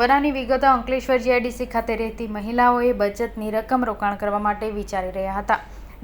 બનાવની વિગતો અંકલેશ્વર જીઆઈડીસી ખાતે રહેતી મહિલાઓએ બચતની રકમ રોકાણ કરવા માટે વિચારી રહ્યા હતા.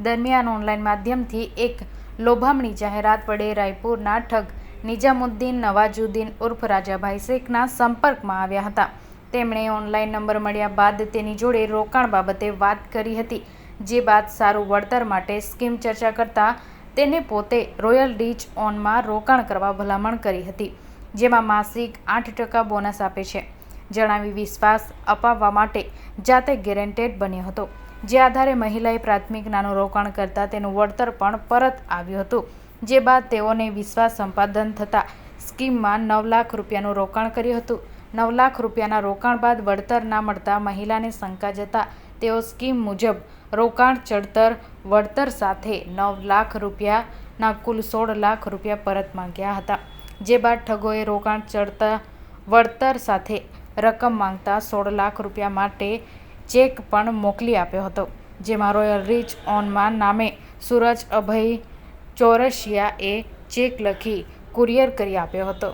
દરમિયાન ઓનલાઈન માધ્યમથી એક લોભામણી જાહેરાત વડે રાયપુરના ઠગ નિજામુદ્દીન નવાજુદ્દીન ઉર્ફ રાજાભાઈ શેખના સંપર્કમાં આવ્યા હતા. તેમણે ઓનલાઈન નંબર મળ્યા બાદ તેની જોડે રોકાણ બાબતે વાત કરી હતી, જે બાદ સારું વળતર માટે સ્કીમ ચર્ચા કરતા તેને પોતે રોયલ રીચ ઓનમાં રોકાણ કરવા ભલામણ કરી હતી, જેમાં માસિક આઠ ટકા બોનસ આપે છે. જણાવી વિશ્વાસ અપાવવા માટે જાતે ગેરેન્ટેડ બન્યો હતો. જે આધારે મહિલાએ પ્રાથમિક નાનું રોકાણ કરતાં તેનું વળતર પણ પરત આવ્યું હતું. જે બાદ તેઓને વિશ્વાસ સંપાદન થતાં સ્કીમમાં નવ લાખ રૂપિયાનું રોકાણ કર્યું હતું. નવ લાખ રૂપિયાના રોકાણ બાદ વળતર ના મળતા મહિલાને શંકા જતા તેઓ સ્કીમ મુજબ રોકાણ ચડતર વળતર સાથે નવ લાખ રૂપિયાના કુલ સોળ લાખ રૂપિયા પરત માંગ્યા હતા. જે બાદ ઠગોએ રોકાણ ચડતા વળતર સાથે રકમ માંગતા સોળ લાખ રૂપિયા માટે ચેક પણ મોકલી આપ્યો હતો, જેમાં રોયલ રીચ ઓનમાં નામે સુરજ અભય ચોરસિયાએ ચેક લખી કુરિયર કરી આપ્યો હતો,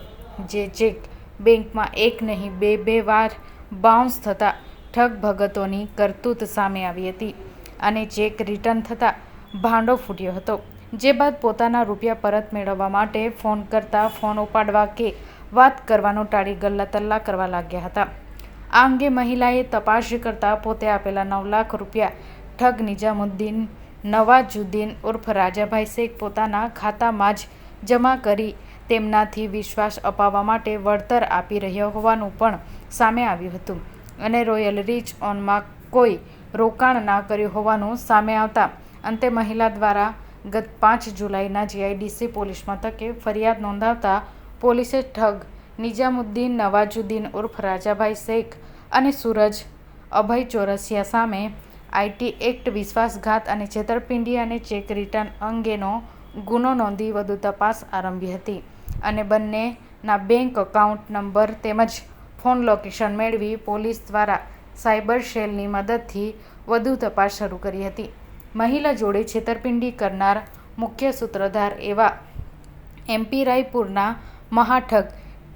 જે ચેક બેંકમાં એક નહીં, બે બે વાર બાઉન્સ થતાં ઠગ ભગતોની કરતૂત સામે આવી હતી અને ચેક રિટર્ન થતાં ભાંડો ફૂટ્યો હતો, જે બાદ પોતાના રૂપિયા પરત મેળવવા માટે ફોન કરતા ફોન ઉપાડવા કે વાત કરવાનું ટાળી ગલ્લા તલ્લા કરવા લાગ્યા હતા. આ અંગે મહિલાએ તપાસ કરતાં પોતે આપેલા નવ લાખ રૂપિયા ઠગ નિજામુદ્દીન નવાજુદ્દીન ઉર્ફ રાજાભાઈ શેખ પોતાના ખાતામાં જ જમા કરી તેમનાથી વિશ્વાસ અપાવવા માટે વળતર આપી રહ્યો હોવાનું પણ સામે આવ્યું હતું અને રોયલ રીચ ઓનમાં કોઈ રોકાણ ના કર્યું હોવાનું સામે આવતા અંતે મહિલા દ્વારા ગત પાંચ જુલાઈના જીઆઈડીસી પોલીસ મથકે ફરિયાદ નોંધાવતા પોલીસે ઠગ નિજામુદ્દીન નવાજુદ્દીન ઉર્ફ રાજાભાઈ શેખ અને સૂરજ અભય ચોરસિયા સામે આઈટી એક્ટ, વિશ્વાસઘાત અને છેતરપિંડી અને ચેક રિટર્ન અંગેનો ગુનો નોંધી વધુ તપાસ આરંભી હતી અને બંનેના બેંક એકાઉન્ટ નંબર તેમજ ફોન લોકેશન મેળવી પોલીસ દ્વારા સાયબર સેલની મદદથી વધુ તપાસ શરૂ કરી હતી. મહિલા જોડે છેતરપિંડી કરનાર મુખ્ય સૂત્રધાર એવા એમપી રાયપુરના મહાઠગ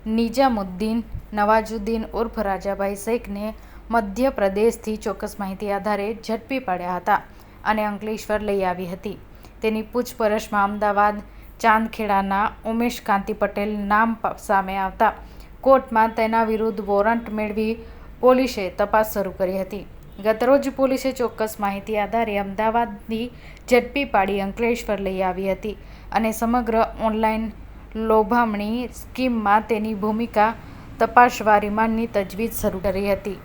નિજામુદ્દીન નવાજુદ્દીન ઉર્ફ રાજાભાઈ શેખને મધ્યપ્રદેશથી ચોક્કસ માહિતી આધારે ઝડપી પાડ્યા હતા અને અંકલેશ્વર લઈ આવી હતી. તેની પૂછપરછમાં અમદાવાદ, ચાંદખેડાના ઉમેશ કાંતિ પટેલ નામ સામે આવતા કોર્ટમાં તેના વિરુદ્ધ વોરંટ મેળવી પોલીસે તપાસ શરૂ કરી હતી. ગતરોજ પોલીસે ચોક્કસ માહિતી આધારે અમદાવાદની ઝડપી પાડી અંકલેશ્વર લઈ આવી હતી અને સમગ્ર ઓનલાઈન લોભામણી સ્કીમમાં તેની ભૂમિકા તપાસવા રિમાન્ડની તજવીજ શરૂ કરી હતી.